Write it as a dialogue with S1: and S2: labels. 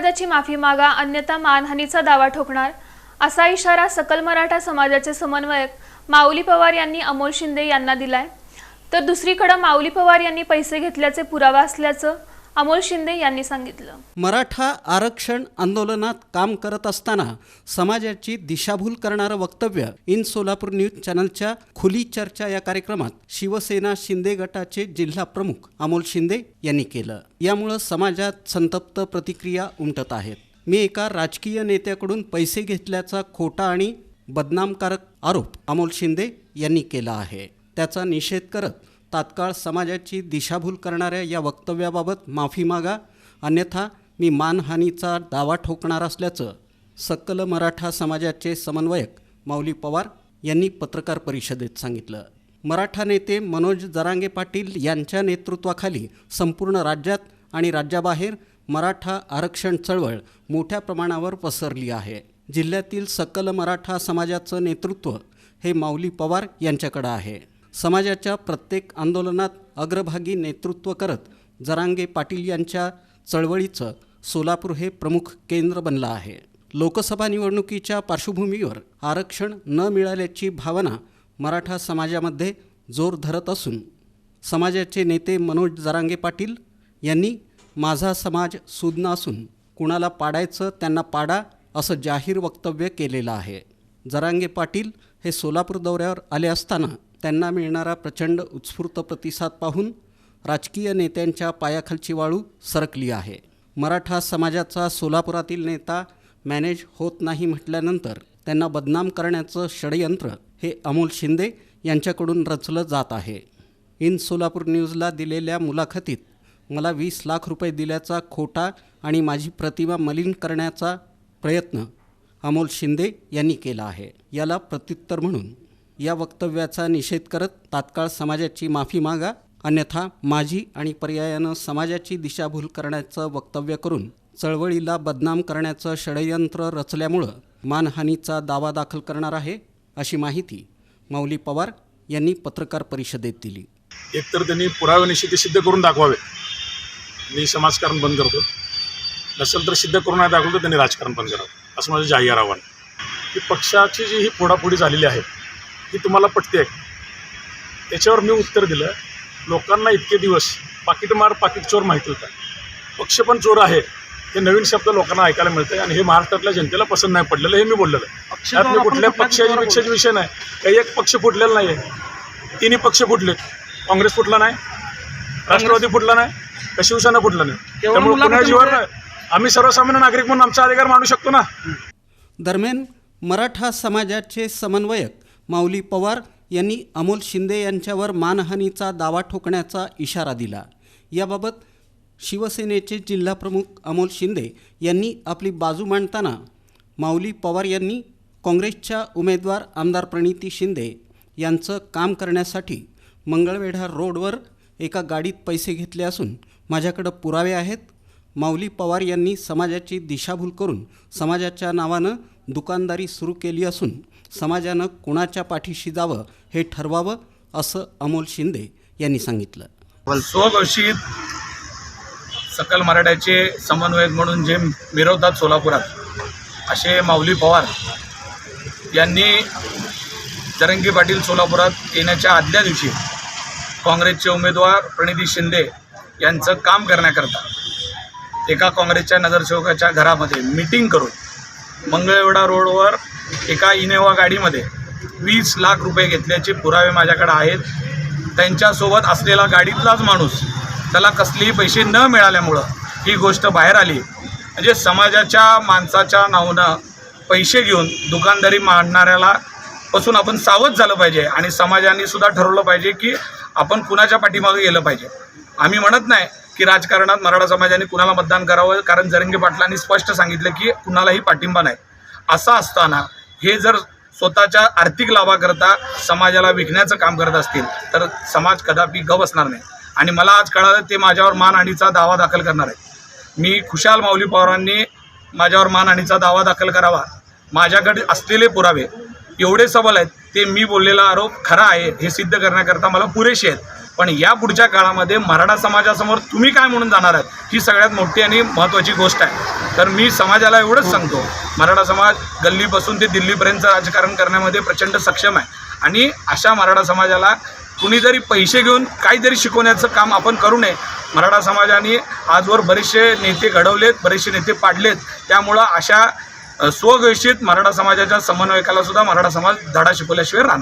S1: समाजाची माफी मागा अन्यथा मानहानीचा दावा ठोकणार असा इशारा सकल मराठा समाजाचे समन्वयक माऊली पवार यांनी अमोल शिंदे यांना दिलाय. तर दुसरीकडे माऊली पवार यांनी पैसे घेतल्याचे पुरावा असल्याचं अमोल शिंदे यांनी सांगितलं.
S2: मराठा आरक्षण आंदोलनात काम करत असताना समाजाची दिशाभूल करणारं वक्तव्य इन सोलापूर न्यूज चॅनलच्या खुली चर्चा या कार्यक्रमात शिवसेना शिंदे गटाचे जिल्हा प्रमुख अमोल शिंदे यांनी केलं. यामुळं समाजात संतप्त प्रतिक्रिया उमटत आहेत. मी एका राजकीय नेत्याकडून पैसे घेतल्याचा खोटा आणि बदनामकारक आरोप अमोल शिंदे यांनी केला आहे. त्याचा निषेध करत तात्काळ समाजाची दिशाभूल करणाऱ्या या वक्तव्याबाबत माफी मागा. अन्यथा मी मानहानीचा दावा ठोकणार असल्याचं सकल मराठा समाजाचे समन्वयक माऊली पवार यांनी पत्रकार परिषदेत सांगितलं. मराठा नेते मनोज जरांगे पाटील यांच्या नेतृत्वाखाली संपूर्ण राज्यात आणि राज्याबाहेर मराठा आरक्षण चळवळ मोठ्या प्रमाणावर पसरली आहे. जिल्ह्यातील सकल मराठा समाजाचं नेतृत्व हे माऊली पवार यांच्याकडं आहे. समाजाच्या प्रत्येक आंदोलनात अग्रभागी नेतृत्व करत जरांगे पाटील यांच्या चळवळीचं सोलापूर हे प्रमुख केंद्र बनलं आहे. लोकसभा निवडणुकीच्या पार्श्वभूमीवर आरक्षण न मिळाल्याची भावना मराठा समाजामध्ये जोर धरत असून समाजाचे नेते मनोज जरांगे पाटील यांनी माझा समाज सुज्ञ असून कुणाला पाडायचं त्यांना पाडा असं जाहीर वक्तव्य केलेलं आहे. जरांगे पाटील हे सोलापूर दौऱ्यावर आले असताना त्यांना मिळणारा प्रचंड उत्स्फूर्त प्रतिसाद पाहून राजकीय नेत्यांच्या पायाखालची वाळू सरकली आहे. मराठा समाजाचा सोलापुरातील नेता मॅनेज होत नाही म्हटल्यानंतर त्यांना बदनाम करण्याचं षडयंत्र हे अमोल शिंदे यांच्याकडून रचलं जात आहे. इन सोलापूर न्यूजला दिलेल्या मुलाखतीत मला वीस लाख रुपये दिल्याचा खोटा आणि माझी प्रतिमा मलिन करण्याचा प्रयत्न अमोल शिंदे यांनी केला आहे. याला प्रत्युत्तर म्हणून या वक्तव्याचा निषेध करत तात्काळ समाजाची माफी मागा अन्यथा माझी आणि पर्यायानं समाजाची दिशाभूल करण्याचं वक्तव्य करून चळवळीला बदनाम करण्याचं षडयंत्र रचल्यामुळं मानहानीचा दावा दाखल करणार आहे अशी माहिती माऊली पवार यांनी पत्रकार परिषदेत दिली.
S3: एकतर त्यांनी पुराव्यानिशी ते सिद्ध करून दाखवावे. मी समाजकारण बंद करतो. नसेल तर सिद्ध करून नाही दाखवलं तर त्यांनी राजकारण बंद करावं. असं माझं जाहीर आव्हान की पक्षाची जी ही फोडाफोडी झालेली आहे ही तुम्हाला पटते आहे. त्याच्यावर मी उत्तर दिलं. लोकांना इतके दिवस पाकिटमार पाकिट चोर माहिती होता. पक्ष पण चोर आहे. हे नवीन शब्द लोकांना ऐकायला मिळतंय आणि हे महाराष्ट्रातल्या जनतेला पसंत नाही पडलेलं हे मी बोललेलं आहे. त्यात मी कुठल्या पक्षाची पेक्षाचे विषय नाही. काही एक पक्ष फुटलेला नाही आहे तिन्ही पक्ष फुटले काँग्रेस फुटला नाही. राष्ट्रवादी फुटला नाही. का शिवसेना फुटला नाही. त्यामुळे पुन्हा जीवन आम्ही सर्वसामान्य नागरिक म्हणून आमचा अधिकार मानू शकतो ना?
S2: दरम्यान मराठा समाजाचे समन्वयक माऊली पवार यांनी अमोल शिंदे यांच्यावर मानहानीचा दावा ठोकण्याचा इशारा दिला. याबाबत शिवसेनेचे जिल्हाप्रमुख अमोल शिंदे यांनी आपली बाजू मांडताना माऊली पवार यांनी काँग्रेसच्या उमेदवार आमदार प्रणिती शिंदे यांचं काम करण्यासाठी मंगळवेढा रोडवर एका गाडीत पैसे घेतले असून माझ्याकडं पुरावे आहेत. माऊली पवार यांनी समाजाची दिशाभूल करून समाजाच्या नावानं दुकानदारी सुरू केली असून समाजानं कुणाच्या पाठीशी जावं हे ठरवावं असं अमोल शिंदे यांनी सांगितलं.
S4: स्वघोषित सकल मराठ्याचे समन्वयक म्हणून जे मिरवतात सोलापुरात असे माऊली पवार यांनी तरंगी पाटील सोलापुरात येण्याच्या आदल्या दिवशी काँग्रेसचे उमेदवार प्रणिती शिंदे यांचं काम करण्याकरता एका काँग्रेसच्या नगरसेवकाच्या घरामध्ये मीटिंग करून मंगळवेढा रोडवर एका इनोवा गाडीमध्ये वीस लाख रुपये घेतल्याचे पुरावे माझ्याकडे आहेत. त्यांच्यासोबत असलेला गाडीतलाच माणूस त्याला कसलेही पैसे न मिळाल्यामुळं ही गोष्ट बाहेर आली. म्हणजे समाजाच्या माणसाच्या नावानं पैसे घेऊन दुकानदारी मांडणाऱ्याला पासून आपण सावध झालं पाहिजे आणि समाजाने सुद्धा ठरवलं पाहिजे की आपण कुणाच्या पाठीमागे गेलं पाहिजे. आम्ही म्हणत नाही की राजकारणात मराठा समाजाने कुणाला मतदान करावं? कारण जरंगे पाटलांनी स्पष्ट सांगितलं की कुणालाही पाठिंबा नाही. असं असताना हे जर स्वतःच्या आर्थिक लाभाकरता समाजाला विकण्याचं काम करत असतील तर समाज कदापि ग बसणार नाही. आणि मला आज कळालं ते माझ्यावर मानहानीचा दावा दाखल करणार आहे मी खुशाल माऊली पवारांनी माझ्यावर मानहानीचा दावा दाखल करावा. माझ्याकडे असलेले पुरावे एवढे सबल आहेत ते मी बोललेला आरोप खरा आहे हे सिद्ध करण्याकरता मला पुरेसे आहेत. पण या पुढच्या काळामध्ये मराठा समाजासमोर तुम्ही काय म्हणून जाणार आहात ही सगळ्यात मोठी आणि महत्त्वाची गोष्ट आहे. तर मी समाजाला एवढंच सांगतो मराठा समाज गल्लीपासून ते दिल्लीपर्यंत राजकारण करण्यामध्ये प्रचंड सक्षम आहे. आणि अशा मराठा समाजाला कुणीतरी पैसे घेऊन काहीतरी शिकवण्याचं काम आपण करू नये. मराठा समाजाने आजवर बरेचसे नेते घडवलेत बरेचसे नेते पाडलेत. त्यामुळं अशा स्वघोषित मराठा समाजाच्या समन्वयकाला सुद्धा मराठा समाज धडा शिकवल्याशिवाय राहणार.